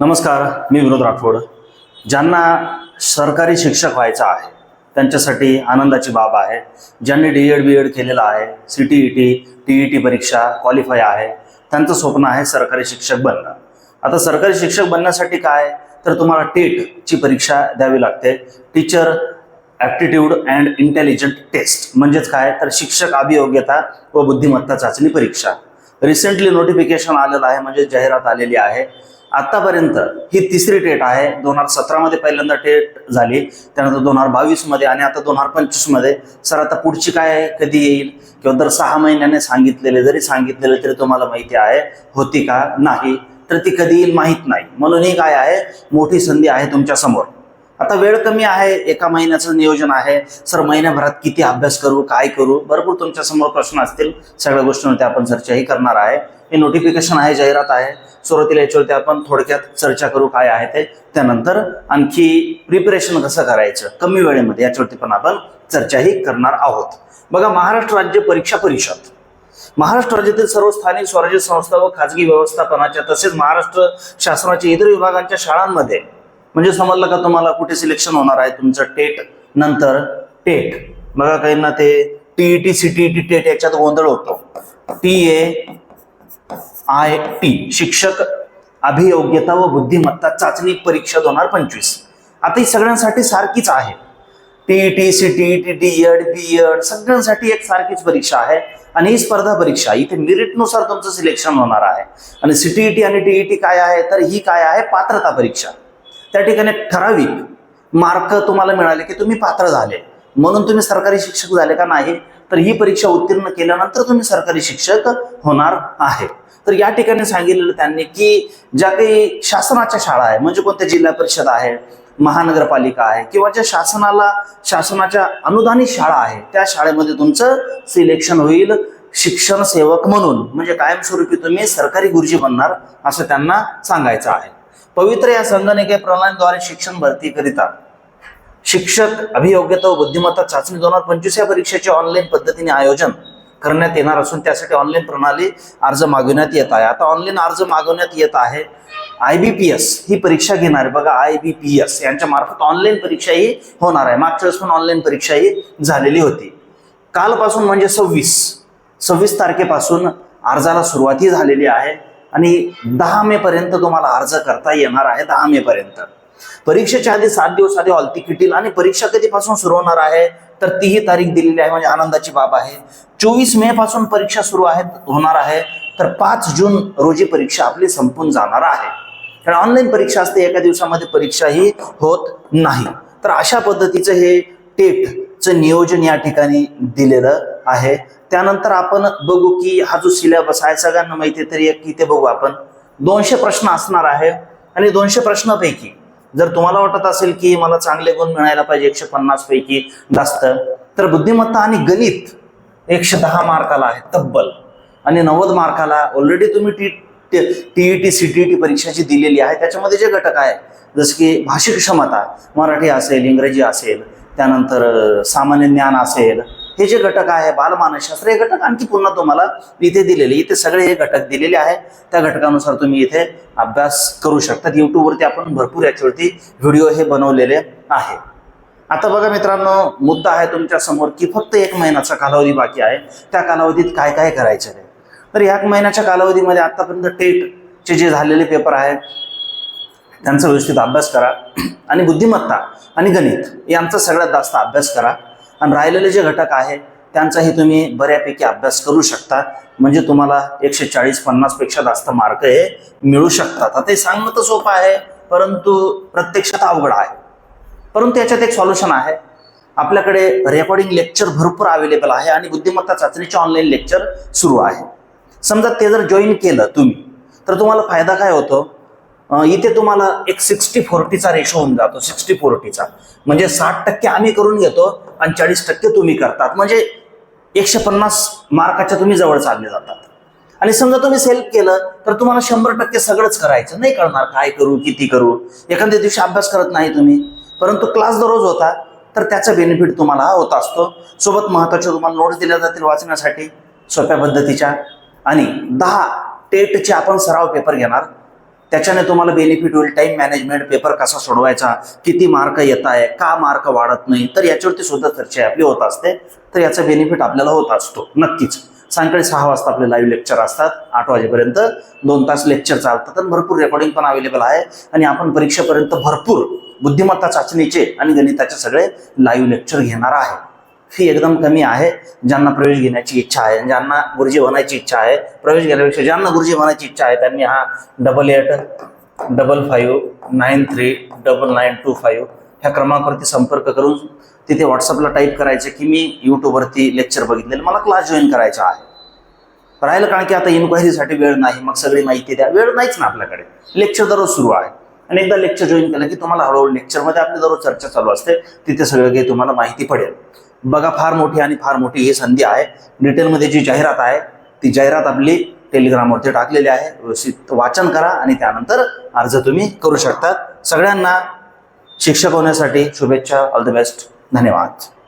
नमस्कार मी विनोद राठोड. ज्यांना सरकारी शिक्षक व्हायचं आहे त्यांच्यासाठी आनंदाची बाब आहे. ज्यांनी डी एड बी एड केलेलं आहे C T E T T E T परीक्षा क्वालिफाय आहे त्यांचं स्वप्न आहे सरकारी शिक्षक बनणं. आता सरकारी शिक्षक बनण्यासाठी काय? तर तुम्हाला टेटची परीक्षा द्यावी लागते. Teacher aptitude and intelligent test म्हणजेच काय? तर शिक्षक अभियोग्यता व बुद्धिमत्ता चाचणी परीक्षा. रिसेंटली नोटिफिकेशन आलेलं आहे म्हणजे जाहिरात आलेली आहे. आतापर्यंत ही तिसरी टेट आहे. दोन हजार सतरामध्ये पहिल्यांदा टेट झाली. त्यानंतर दोन हजार बावीसमध्ये आणि आता दोन हजार पंचवीसमध्ये. सर आता पुढची काय कधी येईल? किंवा दर सहा महिन्याने सांगितलेले जरी सांगितलेले तरी तुम्हाला माहिती आहे. होती का? नाही. तर ती कधी येईल माहीत नाही. म्हणून ही काय आहे? मोठी संधी आहे तुमच्यासमोर. आता वेळ कमी आहे. एका महिन्याचं नियोजन आहे. सर महिन्याभरात किती अभ्यास करू? काय करू? भरपूर तुमच्यासमोर प्रश्न असतील. सगळ्या गोष्टींवरती आपण चर्चाही करणार आहे. हे नोटिफिकेशन आहे जाहिरात आहे. सुरुवातीला याच्यावरती आपण थोडक्यात चर्चा करू काय आहे ते त्यानंतर आणखी प्रिपरेशन कसं करायचं कमी वेळेमध्ये याच्यावरती पण आपण चर्चाही करणार आहोत बघा महाराष्ट्र राज्य परीक्षा परिषद महाराष्ट्र राज्यातील सर्व स्थानिक स्वराज्य संस्था व खाजगी व्यवस्थापनाच्या तसेच महाराष्ट्र शासनाच्या इतर विभागांच्या शाळांमध्ये म्हणजे समजलं का तुम्हाला कुठे सिलेक्शन होणार आहे तुमचं टेट नंतर टेट बघा काहींना ते टीईटी सीटीईटी टेट याच्यात गोंधळ होतो टी ए आय टी शिक्षक अभियोग्यता व बुद्धिमत्ता चाचणी परीक्षा दोन हजार पंचवीस. आता ही सगळ्यांसाठी सारखीच आहे. T T C T T D Ed B Ed सगळ्यांसाठी एक सारखीच परीक्षा आहे आणि ही स्पर्धा परीक्षा इथे मेरिटनुसार तुमचं सिलेक्शन होणार आहे. आणि सी टी टी आणि टी टी काय आहे तर ही काय आहे पात्रता परीक्षा. त्या ठिकाणी ठराविक मार्क तुम्हाला मिळाले की तुम्ही पात्र झाले. म्हणून तुम्ही सरकारी शिक्षक झाले का नाही तर ही परीक्षा उत्तीर्ण केल्यानंतर तुम्ही सरकारी शिक्षक होणार आहे. तर या ठिकाणी सांगितलेलं त्यांनी की ज्या काही शासनाच्या शाळा आहे म्हणजे कोणत्या जिल्हा परिषद आहे महानगरपालिका आहे किंवा ज्या शासनाला शासनाच्या अनुदानित शाळा आहे त्या शाळेमध्ये तुमचं सिलेक्शन होईल शिक्षण सेवक म्हणून. म्हणजे कायमस्वरूपी तुम्ही सरकारी गुरुजी बनणार असं त्यांना सांगायचं आहे. पवित्र या संगणकीय प्रणालीद्वारे शिक्षण भरती करिता शिक्षक अभियोग्यता व बुद्धिमत्ता चाचणी दोन हजार पंचवीस या परीक्षेचे ऑनलाईन पद्धतीने आयोजन करण्यात येणार असून त्यासाठी ऑनलाईन प्रणाली अर्ज मागवण्यात येत आहे. आता ऑनलाईन अर्ज मागवण्यात येत आहे. आय बी पी एस ही परीक्षा घेणार आहे बघा आय बी पी एस यांच्या मार्फत ऑनलाईन परीक्षाही होणार आहे. मागच्या वेळेस पण ऑनलाईन परीक्षाही झालेली होती. कालपासून म्हणजे सव्वीस. सव्वीस तारखेपासून अर्जाला सुरुवातही झालेली आहे आणि दहा मे पर्यंत तुम्हाला अर्ज करता येणार आहे दहा मे पर्यंत. परीक्षेच्या आधी सात दिवस आधी हॉल तिकीट आणि परीक्षा कधीपासून सुरू होणार आहे? तर तीही तारीख दिलेली आहे म्हणजे आनंदाची बाब आहे. चोवीस मे पासून परीक्षा सुरू आहे होणार आहे. तर पाच जून रोजी परीक्षा आपली संपून जाणार आहे. कारण ऑनलाईन परीक्षा असते एका दिवसामध्ये परीक्षाही होत नाही. तर अशा पद्धतीचं हे टेटचं नियोजन या ठिकाणी दिलेलं आहे. त्यानंतर आपण बघू की हा जो सिलेबस आहे सगळ्यांना माहिती तरी एक ते बघू आपण. दोनशे प्रश्न असणार आहे आणि दोनशे प्रश्नापैकी जर तुम्हाला वाटत असेल की मला चांगले गुण मिळायला पाहिजे एकशे पन्नास पैकी जास्त तर बुद्धिमत्ता आणि गणित एकशे दहा मार्काला आहे तब्बल. आणि नव्वद मार्काला ऑलरेडी तुम्ही टी टीईटी टी परीक्षा जी दिलेली आहे. त्याच्यामध्ये जे घटक आहे जसं की भाषिक क्षमता मराठी असेल इंग्रजी असेल त्यानंतर सामान्य ज्ञान असेल हे जे घटक आहे बालमानसशास्त्र हे घटक आणखी पुन्हा तुम्हाला इथे दिलेले इथे सगळे हे घटक दिलेले आहे. त्या घटकानुसार तुम्ही इथे अभ्यास करू शकतात युट्यूबवरती आपण भरपूर याच्यावरती व्हिडिओ हे बनवलेले आहे. आता बघा मित्रांनो मुद्दा आहे तुमच्यासमोर की फक्त एक महिन्याचा कालावधी बाकी आहे. त्या कालावधीत काय काय करायचं आहे? तर या महिन्याच्या कालावधीमध्ये आतापर्यंत टेटचे जे झालेले पेपर आहेत त्यांचा व्यवस्थित अभ्यास करा. आणि बुद्धिमत्ता आणि गणित यांचा सगळ्यात जास्त अभ्यास करा. आणि राहिलेले जे घटक आहे त्यांचाही तुम्ही बऱ्यापैकी अभ्यास करू शकता. म्हणजे तुम्हाला एकशे चाळीस पन्नासपेक्षा जास्त मार्क हे मिळू शकतात. आता हे सांगणं तर सोपं आहे परंतु प्रत्यक्षात अवघड आहे. परंतु याच्यात एक सॉल्युशन आहे. आपल्याकडे रेकॉर्डिंग लेक्चर भरपूर अवेलेबल आहे आणि बुद्धिमत्ता चाचणीचे ऑनलाईन लेक्चर सुरू आहे. समजा ते जर जॉईन केलं तुम्ही तर तुम्हाला फायदा काय होतो? इथे तुम्हाला एक सिक्स्टी फोर्टीचा रेशो होऊन जातो सिक्स्टी फोर्टीचा म्हणजे साठ टक्के आम्ही करून घेतो पंचेचाळीस टक्के तुम्ही करतात. म्हणजे एकशे पन्नास मार्काच्या तुम्ही जवळ चालले जातात. आणि समजा तुम्ही सेल्फ केलं तर तुम्हाला शंभर टक्के सगळंच करायचं. नाही कळणार काय करू किती करू? एखाद्या दिवशी अभ्यास करत नाही तुम्ही. परंतु क्लास दररोज होता तर त्याचा बेनिफिट तुम्हाला होत असतो. सोबत महत्त्वाच्या तुम्हाला नोट्स दिल्या जातील वाचण्यासाठी सोप्या पद्धतीच्या. आणि दहा टेटचे आपण सराव पेपर घेणार. त्याच्याने तुम्हाला बेनिफिट होईल. टाइम मॅनेजमेंट पेपर कसा सोडवायचा? किती मार्क येत आहे का मार्क वाढत नाही? तर याच्यावरती सुद्धा चर्चा आपली होत असते. तर याचा बेनिफिट आपल्याला होत असतो. नक्कीच. सायंकाळी सहा वाजता आपले लाईव्ह लेक्चर असतात. आठ वाजेपर्यंत. दोन तास लेक्चर चालतात आणि भरपूर रेकॉर्डिंग पण अवेलेबल आहे. आणि आपण परीक्षेपर्यंत भरपूर बुद्धिमत्ता चाचणीचे आणि गणिताचे सगळे लाईव्ह लेक्चर घेणार आहे. फी एकदम कमी आहे ज्यांना प्रवेश घेण्याची इच्छा आहे ज्यांना गुरुजी बनायची इच्छा आहे प्रवेश घेण्यापेक्षा ज्यांना गुरुजी बनायची इच्छा आहे त्यांनी हा double eight double five nine three double nine two five ह्या क्रमांकावरती संपर्क करून तिथे व्हॉट्सअपला टाईप करायचे की मी यूट्यूबवरती लेक्चर बघितलेलं मला क्लास जॉईन करायचा आहे. राहिलं कारण की आता इन्क्वायरीसाठी वेळ नाही मग सगळी माहिती द्या वेळ नाहीच ना आपल्याकडे. लेक्चर दररोज सुरू आहे. आणि एकदा लेक्चर जॉईन केलं की तुम्हाला हळूहळू लेक्चरमध्ये आपली दररोज चर्चा चालू असते तिथे सगळं काही तुम्हाला माहिती पडेल. बघा फार मोठी आणि फार मोठी ही संधी आहे. डिटेलमध्ये जी जाहिरात आहे ती जाहिरात आपली टेलिग्रामवरती टाकलेली आहे. व्यवस्थित वाचन करा आणि त्यानंतर अर्ज तुम्ही करू शकता. सगळ्यांना शिक्षक होण्यासाठी शुभेच्छा. ऑल द बेस्ट धन्यवाद.